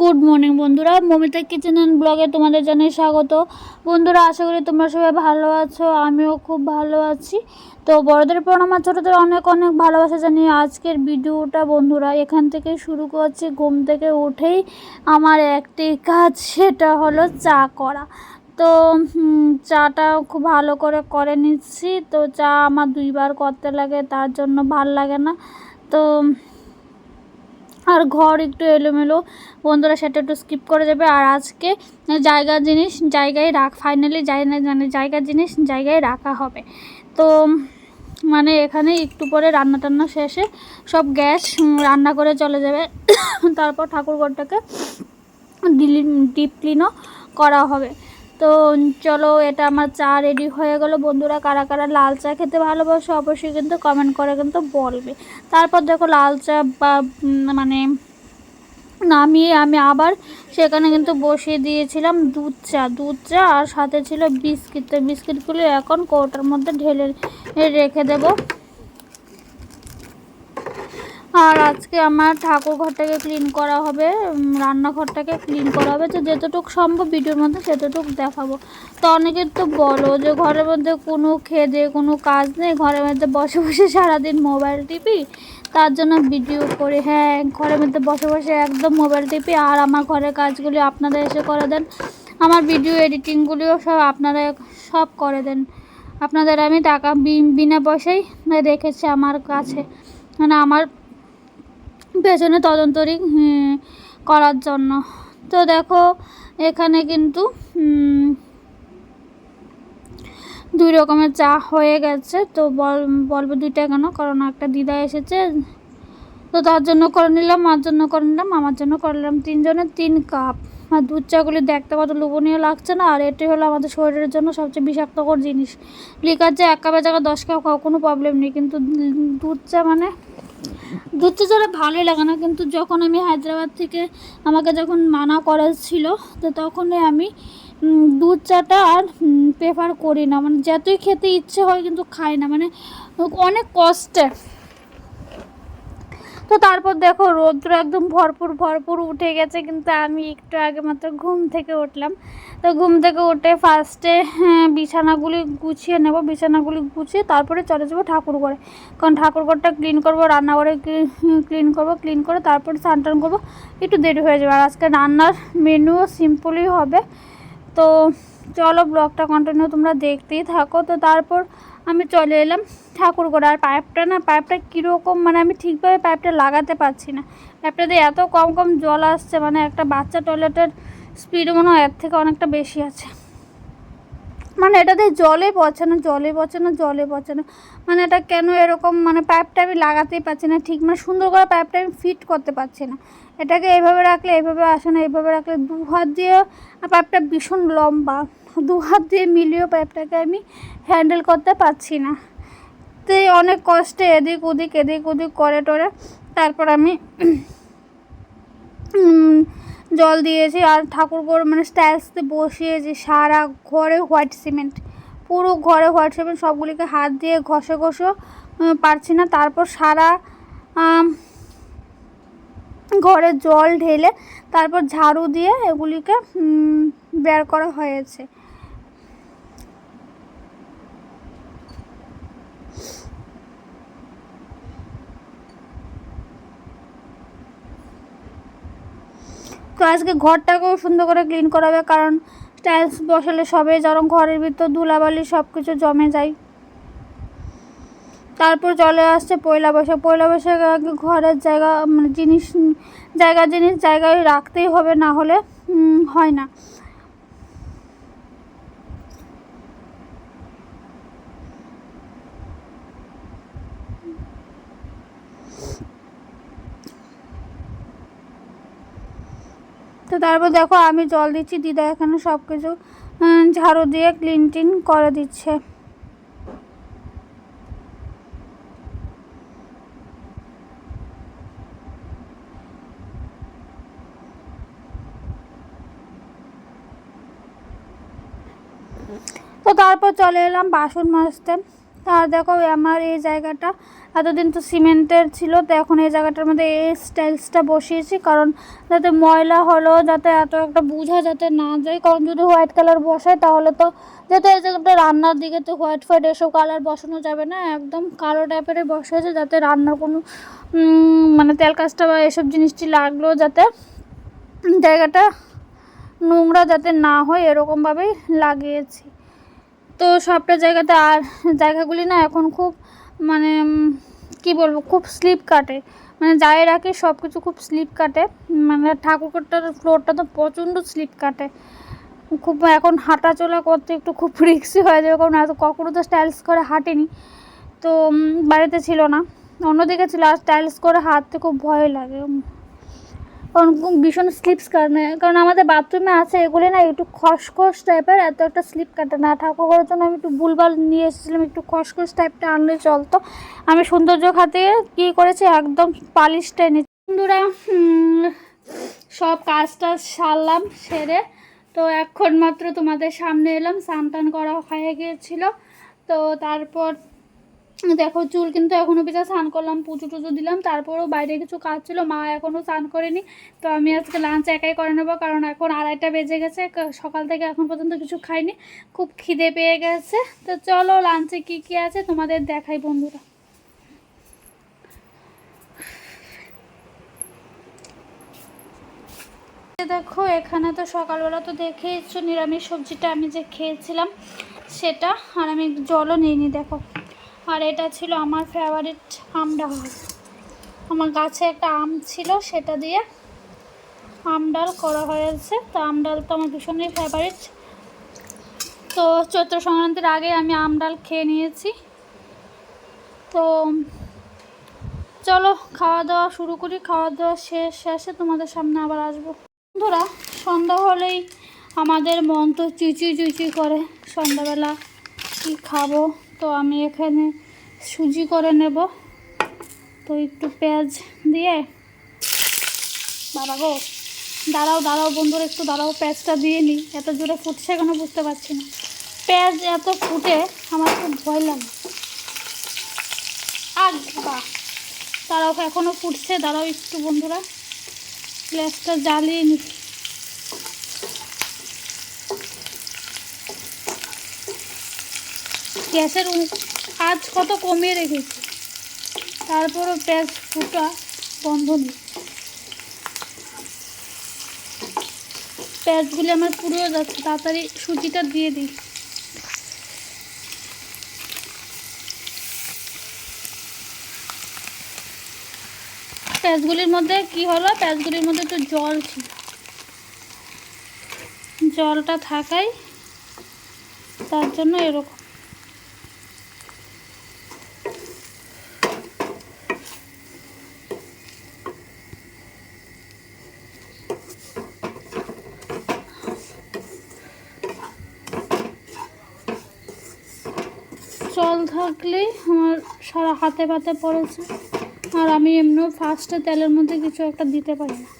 Good morning বন্ধুরা, Momita kitchen and ব্লগে তোমাদের জানাই স্বাগত। বন্ধুরা, আশা করি তোমরা সবাই ভালো আছো, আমিও খুব ভালো আছি। তো বড়দের প্রণাম আর ছোটোদের অনেক অনেক ভালোবাসা জানিয়ে আজকের ভিডিওটা বন্ধুরা এখান থেকে শুরু করছি। ঘুম থেকে উঠেই আমার একটি কাজ, সেটা হলো চা করা। তো চাটা খুব ভালো করে করে নিচ্ছি। তো চা আমার দুইবার করতে লাগে, তার জন্য ভালো লাগে না। তো আর ঘর একটু এলোমেলো। বন্ধুরা, সেটা একটু স্কিপ করে যাবে। আর আজকে জায়গার জিনিস, জায়গায় রাখ ফাইনালি যাই না মানে জায়গার জিনিস জায়গায় রাখা হবে। তো মানে এখানে একটু পরে রান্না টান্না শেষে সব গ্যাস রান্না করে চলে যাবে। তারপর ঠাকুরঘরটাকে ডিপ ক্লিনও করা হবে। তো চলো, এটা আমার চা রেডি হয়ে গেল। বন্ধুরা, কারা কারা লাল চা খেতে ভালোবাসো, অবশ্যই কিন্তু কমেন্ট করে কিন্তু বলবে। তারপর দেখো, লাল চা বা মানে নামিয়ে আমি আবার সেখানে কিন্তু বসিয়ে দিয়েছিলাম দুধ চা। দুধ চা আর সাথে ছিল বিস্কিট। তো বিস্কিটগুলো এখন কৌটার মধ্যে ঢেলে রেখে দেবো। আর আজকে আমার ঠাকুর ঘরটাকে ক্লিন করা হবে রান্নাঘরটাকে ক্লিন করা হবে। তো যতটুকু সম্ভব ভিডিওর মধ্যে সেতটুকু দেখাবো। তো অনেকে তো বলো যে ঘরের মধ্যে কোনো খেদে, কোনো কাজ নেই, ঘরের মধ্যে বসে বসে সারাদিন মোবাইল টিপি, তার জন্য ভিডিও করে। হ্যাঁ ঘরের মধ্যে বসে বসে একদম মোবাইল টিপি, আর আমার ঘরের কাজগুলি আপনারা এসে করে দেন। আমার ভিডিও এডিটিংগুলিও সব আপনারা সব করে দেন। আপনাদের আমি টাকা বিনা পয়সায় রেখেছি আমার কাছে। মানে আমার পেছনে তদন্তরি করার জন্য। তো দেখো, এখানে কিন্তু দুই রকমের চা হয়ে গেছে। তো বল, বলব দুইটা কেন? কারণ একটা দিদা এসেছে। তো তার জন্য করে নিলাম, মার জন্য করে নিলাম আমার জন্য করে নিলাম তিনজনের তিন কাপ। আর দুধ চাগুলি দেখতে কত লোভনীয় লাগছে না, আর এটি হলো আমাদের শরীরের জন্য সবচেয়ে বিষাক্তকর জিনিস। লিকার চা এক কাপের জায়গায় দশ কাপ খাও কোনো প্রবলেম নেই, কিন্তু দুধ চা মানে দুধ যারা ভালোই লাগে না, কিন্তু যখন আমি হায়দ্রাবাদ থেকে আমাকে যখন মানা করা ছিল, তো তখনই আমি দুধ চাটা আর প্রেফার করি না। মানে যতই খেতে ইচ্ছে হয় কিন্তু খাই না। মানে অনেক কষ্টে। তো তারপর দেখো রৌদ্র একদম ভরপুর ভরপুর উঠে গেছে, কিন্তু আমি একটু আগে মাত্র ঘুম থেকে উঠলাম। তো ঘুম থেকে উঠে ফার্স্টে বিছানাগুলি গুছিয়ে নেব, বিছানাগুলি গুছিয়ে তারপরে চলে যাব ঠাকুর ঘরে। কারণ ঠাকুর ঘরটা ক্লিন করব, রান্নাঘরে ক্লিন করব ক্লিন করে তারপরে স্নান করব, একটু দেরি হয়ে যাবে। আর আজকে রান্নার মেনুও সিম্পলই হবে। তো চলো ব্লগটা কন্টিনিউ তোমরা দেখতেই থাকো। তো তারপর আমি চলে এলাম। ঠাকুর করে আর পাইপটা না, পাইপটা কীরকম মানে আমি ঠিকভাবে পাইপটা লাগাতে পারছি না। পাইপটাতে এত কম কম জল আসছে মানে একটা বাচ্চা টয়লেটের স্পিড মনে হয় এর থেকে অনেকটা বেশি আছে। মানে এটাতে জলে পচে না জলে পচে না জলে পচে না মানে এটা কেন এরকম মানে পাইপটা আমি লাগাতেই পারছি না ঠিক মানে সুন্দর করে পাইপটা আমি ফিট করতে পারছি না। এটাকে এইভাবে রাখলে এইভাবে আসে না এইভাবে রাখলে দু হাত দিয়ে পাইপটা ভীষণ লম্বা। দু হাত দিয়ে মিলিয়েও পাইপটাকে আমি হ্যান্ডেল করতে পারছি না। তো অনেক কষ্টে এদিক ওদিক এদিক ওদিক করে টরে। তারপর আমি জল দিয়েছি আর ঠাকুরঘর মানে স্টাইলসতে বসিয়েছি সারা ঘরে হোয়াইট সিমেন্ট। পুরো ঘরে হোয়াইট সিমেন্ট সবগুলিকে হাত দিয়ে ঘষে ঘষেও পারছি না। তারপর সারা ঘরে জল ঢেলে তারপর ঝাড়ু দিয়ে এগুলিকে বের করা হয়েছে। আজকে ঘরটাকেও সুন্দর করে ক্লিন করাবে, কারণ টাইলস বসালে সবে যেমন ঘরের ভিতর ধুলাবালি সব কিছু জমে যায়। তারপর চলে আসছে পয়লা বৈশাখ। পয়লা বৈশাখ আগে ঘরের জায়গা মানে জিনিস, জায়গা জিনিস জায়গায় রাখতেই হবে, না হলে হয় না। তো তারপর দেখো আমি জল দিচ্ছি, দিদা এখানে সব কিছু ঝাড়ু দিয়ে ক্লিন টিন করে দিচ্ছে। তো তারপর চলে এলাম বাসন মাজতে। আর দেখো, আমার এই জায়গাটা এতদিন তো সিমেন্টের ছিল, তো এখন এই জায়গাটার মধ্যে এই স্টাইলসটা বসিয়েছি, কারণ যাতে ময়লা হলো, যাতে এত একটা বোঝা যাতে না যায়, কারণ যদি হোয়াইট কালার বসায় তাহলে তো যাতে এই জায়গাটা রান্নার দিকে তো হোয়াইট হোয়াইট এসব কালার বসানো যাবে না, একদম কালো টাইপেরই বসেছে যাতে রান্নার কোনো মানে তেল কাজটা বা এসব জিনিসটি লাগল যাতে জায়গাটা নোংরা যাতে না হয়, এরকমভাবেই লাগিয়েছি। তো সবটা জায়গাতে আর জায়গাগুলি না এখন খুব মানে কি বলব, খুব স্লিপ কাটে। মানে যাই রাখি সব কিছু খুব স্লিপ কাটে। মানে ঠাকুরটার ফ্লোরটা তো প্রচণ্ড স্লিপ কাটে। খুব এখন হাঁটা চলা করতে একটু খুব রিক্সি হয়ে যাবে, কারণ এত কখনো তো স্টাইলস করে হাঁটেনি। তো বাড়িতে ছিল না। অন্যদিকে ছিল, আর স্টাইলস করে হাঁটতে খুব ভয় লাগে। কারণ ভীষণ স্লিপস কাটে কারণ আমাদের বাথরুমে আছে, এগুলি না একটু খসখস টাইপের এত একটা স্লিপ কাটে না। ঠাকুর করার জন্য আমি একটু ভুলভাল নিয়ে এসেছিলাম, একটু খসখস টাইপটা আনলে চলতো। আমি সৌন্দর্য খাতে কী করেছি, একদম পালিশটা এনেছি বন্ধুরা সব কাজ টাজ সারলাম, সেরে তো এখন মাত্র তোমাদের সামনে এলাম। স্নান টান করা হয়ে গিয়েছিল। তো তারপর দেখো, চুল কিন্তু এখনও পিছা স্নান করলাম, পুজো টুজো দিলাম, তারপরেও বাইরে কিছু কাজ ছিল, মা এখনও স্নান করেনি। তো আমি আজকে লাঞ্চ একাই করে নেব, কারণ এখন আড়াইটা বেজে গেছে সকাল থেকে এখন পর্যন্ত কিছু খাইনি, খুব খিদে পেয়ে গেছে। তো চলো লাঞ্চে কি কি আছে তোমাদের দেখাই বন্ধুরা। দেখো, এখানে তো সকালবেলা তো দেখেইছো, নিরামিষ সবজিটা আমি যে খেয়েছিলাম, সেটা, আর আমি জলও নিইনি, দেখো। আর এটা ছিল আমার ফেভারিট আমডা আমার গাছে একটা আম ছিল, সেটা দিয়ে আমডাল করা হয়েছে। তো আমডাল তো আমার ভীষণই ফেভারিট তো চৈত্র সংক্রান্তির আগে আমি আমডাল খেয়ে নিয়েছি। তো চলো, খাওয়া দাওয়া শুরু করি। খাওয়া দাওয়া শেষ, শেষে তোমাদের সামনে আবার আসব। বন্ধুরা, সন্ধ্যা হলেই আমাদের মন তো চুচি চুচি করে। সন্ধ্যাবেলা কী খাব? তো আমি এখানে সুজি করে নেব। তো একটু পেঁয়াজ দিয়ে। গো দাঁড়াও দাঁড়াও বন্ধুরা, একটু দাঁড়াও, পেঁয়াজটা দিয়ে নিই এত জোরে ফুটছে কেন বুঝতে পারছি না। পেঁয়াজ এত ফুটে আমার খুব ভয় লাগে। আর বাহ। দাঁড়াও এখনও ফুটছে। দাঁড়াও একটু বন্ধুরা। গ্যাসটা জ্বালিয়ে নি গ্যাসের আজ কত কমিয়ে রেখেছি। তারপরও পেঁয়াজ ফুটা বন্ধ নেই। পেঁয়াজগুলি আমার পুরো যাচ্ছে, তাড়াতাড়ি সুজিটা দিয়ে দিই। পেঁয়াজগুলির মধ্যে কি হলো? পেঁয়াজগুলির মধ্যে একটু জল ছিল। জলটা থাকাই তার জন্য এরকম। থাকলেই আমার সারা হাতে পাতে পড়েছে। আর আমি এমনিও ফার্স্টে তেলের মধ্যে কিছু একটা দিতে পারি না।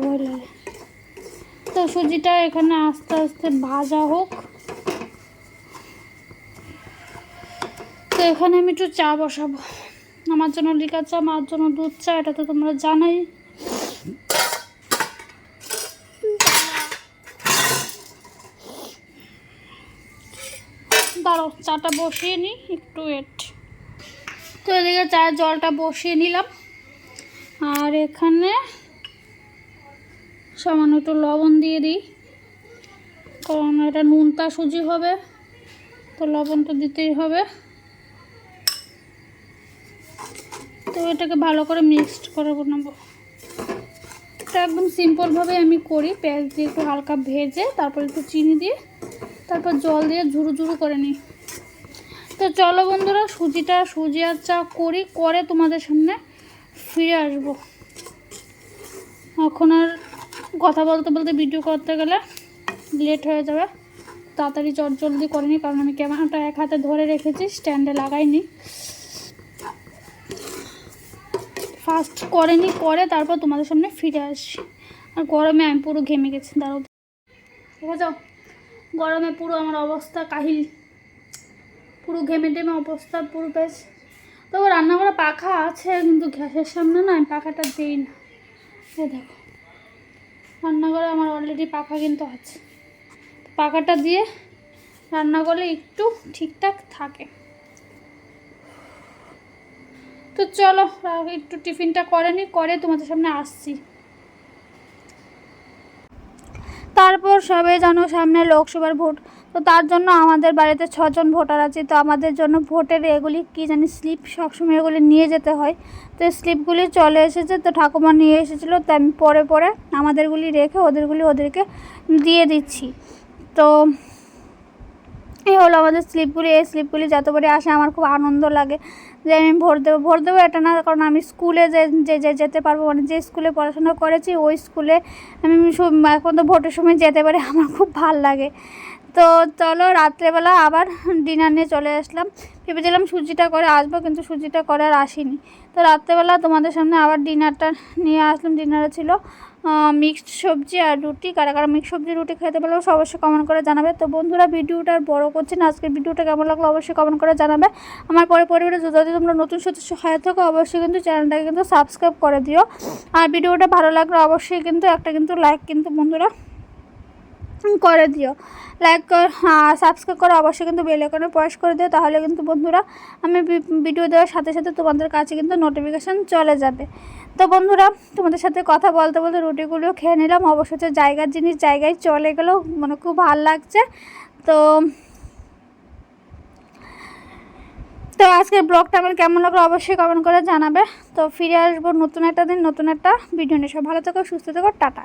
ভয় লাগে। তো সুজিটা এখানে আস্তে আস্তে ভাজা হোক। তো এখানে আমি একটু চা বসাবো। আমার জন্য লিকা চা, মার জন্য দুধ চা, এটা তো তোমরা জানাই। দাঁড়াও, চাটা বসিয়ে নিই একটু ওয়েট তো এদিকে চায়ের জলটা বসিয়ে নিলাম। আর এখানে সামান্য একটু লবণ দিয়ে দিই, কারণ এটা নুনটা সুজি হবে, তো লবণ তো দিতেই হবে। তো এটাকে ভালো করে মিক্সড করে নেব। এটা একদম সিম্পলভাবে আমি করি, পেঁয়াজ দিয়ে একটু হালকা ভেজে, তারপর একটু চিনি দিয়ে তারপর জল দিয়ে ঝুরু ঝুরু করে নিই। তো চলো বন্ধুরা, সুজিটা, সুজি আর চা করি করে তোমাদের সামনে ফিরে আসব। এখন আর কথা বলতে বলতে ভিডিও করতে গেলে লেট হয়ে যাবে। তাড়াতাড়ি চট জলদি করে নিই কারণ আমি ক্যামেরাটা এক হাতে ধরে রেখেছি স্ট্যান্ডে লাগাইনি। ফার্স্ট করে নি, করে তারপর তোমাদের সামনে ফিরে আসি আর গরমে আমি পুরো ঘেমে গেছি, দাঁড়াও। আছে গরমে পুরো আমার অবস্থা কাহিল। পুরো ঘেমে টেমে অবস্থা, পুরো বেশ। তবু রান্নাঘরে পাখা আছে, কিন্তু গ্যাসের সামনে না আমি পাখাটা দিই না। এই দেখো, রান্নাঘরে আমার অলরেডি পাখা কিন্তু আছে। পাখাটা দিয়ে রান্না করলে একটু ঠিকঠাক থাকে। তো চলো, একটু টিফিনটা করে নি, করে তোমাদের সামনে আসছি। তারপর সবাই জানো সামনে লোকসভার ভোট। তো তার জন্য আমাদের বাড়িতে ছজন ভোটার আছে। তো আমাদের জন্য ভোটের এগুলি কী জানি স্লিপ সবসময় এগুলি নিয়ে যেতে হয়। তো স্লিপগুলি চলে এসেছে। তো ঠাকুমা নিয়ে এসেছিল। তো আমি পরে পরে আমাদেরগুলি রেখে ওদেরগুলি ওদেরকে দিয়ে দিচ্ছি। তো এই হলো আমাদের স্লিপগুলি। এই স্লিপগুলি যতবারই আসে আমার খুব আনন্দ লাগে। যে আমি ভোট দেবো ভোট দেবো এটা না, কারণ আমি স্কুলে যে যে যেতে পারব মানে যে স্কুলে পড়াশোনা করেছি, ওই স্কুলে আমি এখন তো ভোটের সময় যেতে পারি, আমার খুব ভালো লাগে। তো চলো রাত্রেবেলা আবার ডিনার নিয়ে চলে আসলাম। ভেবেছিলাম সুজিটা করে আসব, কিন্তু সুজিটা করে আর আসিনি। তো রাত্রেবেলা তোমাদের সামনে আবার ডিনারটা নিয়ে আসলাম ডিনারে ছিল। মিক্সড সবজি আর রুটি, কারা কারা মিক্সড সবজি, রুটি খেতে পারলেও অবশ্যই কমেন্ট করে জানাবে। তো বন্ধুরা, ভিডিওটা আর বড় করছেন আজকের ভিডিওটা কেমন লাগল অবশ্যই কমেন্ট করে জানাবে। আমার পরে পরিবারে যদি তোমরা নতুন সদস্য হয়ে থাকো, অবশ্যই কিন্তু চ্যানেলটাকে কিন্তু সাবস্ক্রাইব করে দিও। আর ভিডিওটা ভালো লাগলে অবশ্যই কিন্তু একটা কিন্তু লাইক কিন্তু বন্ধুরা। করে দিও। লাইক সাবস্ক্রাইব করে, অবশ্যই কিন্তু বেল আইকনে প্রেস করে দিও, তাহলে কিন্তু বন্ধুরা আমি ভিডিও দেওয়ার সাথে সাথে তোমাদের কাছে কিন্তু নোটিফিকেশান চলে যাবে। তো বন্ধুরা, তোমাদের সাথে কথা বলতে বলতে রুটিগুলো খেয়ে নিলাম, অবশ্যই তো জায়গার জিনিস জায়গায় চলে গেলেও মানে খুব ভালো লাগছে। তো তো আজকের ব্লগটা আমার কেমন লাগল অবশ্যই কমেন্ট করে জানাবে। তো ফিরে আসব নতুন একটা দিন, নতুন একটা ভিডিও নিয়ে। সব ভালো থেকো, সুস্থ থেকো, টাটা।